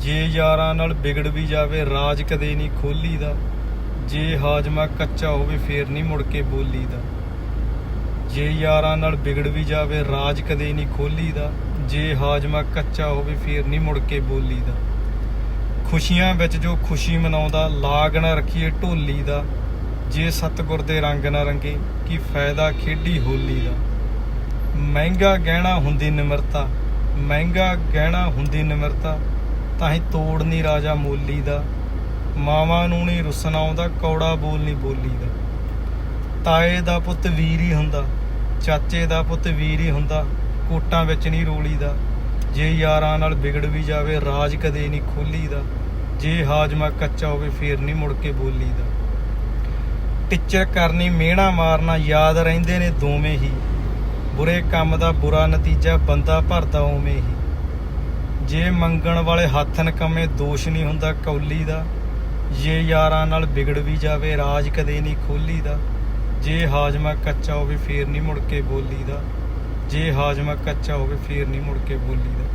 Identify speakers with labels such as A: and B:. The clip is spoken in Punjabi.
A: ਜੇ ਯਾਰਾਂ ਨਾਲ ਵਿਗੜ ਵੀ ਜਾਵੇ, ਰਾਜ ਕਦੇ ਨਹੀਂ ਖੋਲੀ ਦਾ ਜੇ ਹਾਜਮਾ ਕੱਚਾ ਹੋਵੇ, ਫੇਰ ਨਹੀਂ ਮੁੜ ਕੇ ਬੋਲੀ ਦਾ ਜੇ ਯਾਰਾਂ ਨਾਲ ਵਿਗੜ ਵੀ ਜਾਵੇ, ਰਾਜ ਕਦੇ ਨਹੀਂ ਖੋਲੀ ਦਾ ਜੇ ਹਾਜਮਾ ਕੱਚਾ ਹੋਵੇ, ਫੇਰ ਨਹੀਂ ਮੁੜ ਕੇ ਬੋਲੀ ਦਾ ਖੁਸ਼ੀਆਂ ਵਿੱਚ ਜੋ ਖੁਸ਼ੀ ਮਨਾਉਂਦਾ, ਲਾਗ ਨਾ ਰੱਖੀਏ ਢੋਲੀ ਦਾ। ਜੇ ਸਤਗੁਰ ਦੇ ਰੰਗ ਨਾ ਰੰਗੇ, ਕੀ ਫਾਇਦਾ ਖੇਡੀ ਹੋਲੀ ਦਾ। ਮਹਿੰਗਾ ਗਹਿਣਾ ਹੁੰਦੀ ਨਿਮਰਤਾ, ਮਹਿੰਗਾ ਗਹਿਣਾ ਹੁੰਦੀ ਨਿਮਰਤਾ। ਤਾਂ ਹੀ ਤੋੜ ਨਹੀਂ ਰਾਜਾ ਮੋਲੀ ਦਾ। ਮਾਵਾਂ ਨੂੰ ਨਹੀਂ ਰੁੱਸਣਾ ਆਉਂਦਾ, ਕੌੜਾ ਬੋਲ ਨਹੀਂ ਬੋਲੀ ਦਾ। ਤਾਏ ਦਾ ਪੁੱਤ ਵੀਰ ਹੀ ਹੁੰਦਾ, ਚਾਚੇ ਦਾ ਪੁੱਤ ਵੀਰ ਹੀ ਹੁੰਦਾ, ਕੋਟਾਂ ਵਿੱਚ ਨਹੀਂ ਰੋਲੀ ਦਾ। ਜੇ ਯਾਰਾਂ ਨਾਲ ਵਿਗੜ ਵੀ ਜਾਵੇ, ਰਾਜ ਕਦੇ ਨਹੀਂ ਖੋਲੀ ਦਾ। ਜੇ ਹਾਜਮਾ ਕੱਚਾ ਹੋਵੇ, ਫੇਰ ਨਹੀਂ ਮੁੜ ਕੇ ਬੋਲੀ ਦਾ। ਟਿੱਚਰ ਕਰਨੀ, ਮਿਹਣਾ ਮਾਰਨਾ, ਯਾਦ ਰਹਿੰਦੇ ਨੇ ਦੋਵੇਂ ਹੀ। ਬੁਰੇ ਕੰਮ ਦਾ ਬੁਰਾ ਨਤੀਜਾ, ਬੰਦਾ ਭਰਦਾ ਉਵੇਂ ਹੀ। ਜੇ ਮੰਗਣ ਵਾਲੇ ਹੱਥ ਨਕਮੇ ਦੋਸ਼ ਨਹੀਂ ਹੁੰਦਾ ਕੌਲੀ ਦਾ, ਜੇ ਯਾਰਾਂ ਨਾਲ ਵਿਗੜ ਵੀ ਜਾਵੇ ਰਾਜ ਕਦੇ ਨਹੀਂ ਖੋਲੀ ਦਾ, ਜੇ ਹਾਜਮਾ ਕੱਚਾ ਹੋਵੇ ਫੇਰ ਨਹੀਂ ਮੁੜ ਕੇ ਬੋਲੀ ਦਾ, ਜੇ ਹਾਜਮਾ ਕੱਚਾ ਹੋਵੇ ਫੇਰ ਨਹੀਂ ਮੁੜ ਕੇ ਬੋਲੀ ਦਾ।